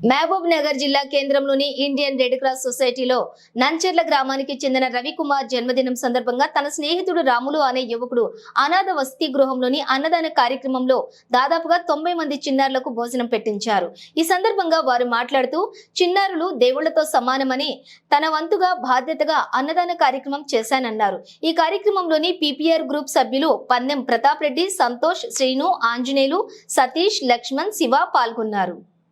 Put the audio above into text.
Mahabubnagar జిల్లా కేంద్రంలోని Indian red cross సొసైటీలో నంచెర్ల గ్రామానికి చెందిన రవికుమార్ జన్మదినం సందర్భంగా తన స్నేహితుడు రాములు అనే యువకుడు అనాథ వసతి గృహంలోని అన్నదాన కార్యక్రమంలో దాదాపుగా తొంభై మంది చిన్నారులకు భోజనం పెట్టించారు. ఈ సందర్భంగా వారు మాట్లాడుతూ చిన్నారులు దేవుళ్ళతో సమానమని తన వంతుగా బాధ్యతగా అన్నదాన కార్యక్రమం చేశానన్నారు. ఈ కార్యక్రమంలోని పీపీఆర్ గ్రూప్ సభ్యులు పందెం ప్రతాప్ రెడ్డి సంతోష్ శ్రీను ఆంజనేయులు సతీష్ లక్ష్మణ్ శివ పాల్గొన్నారు.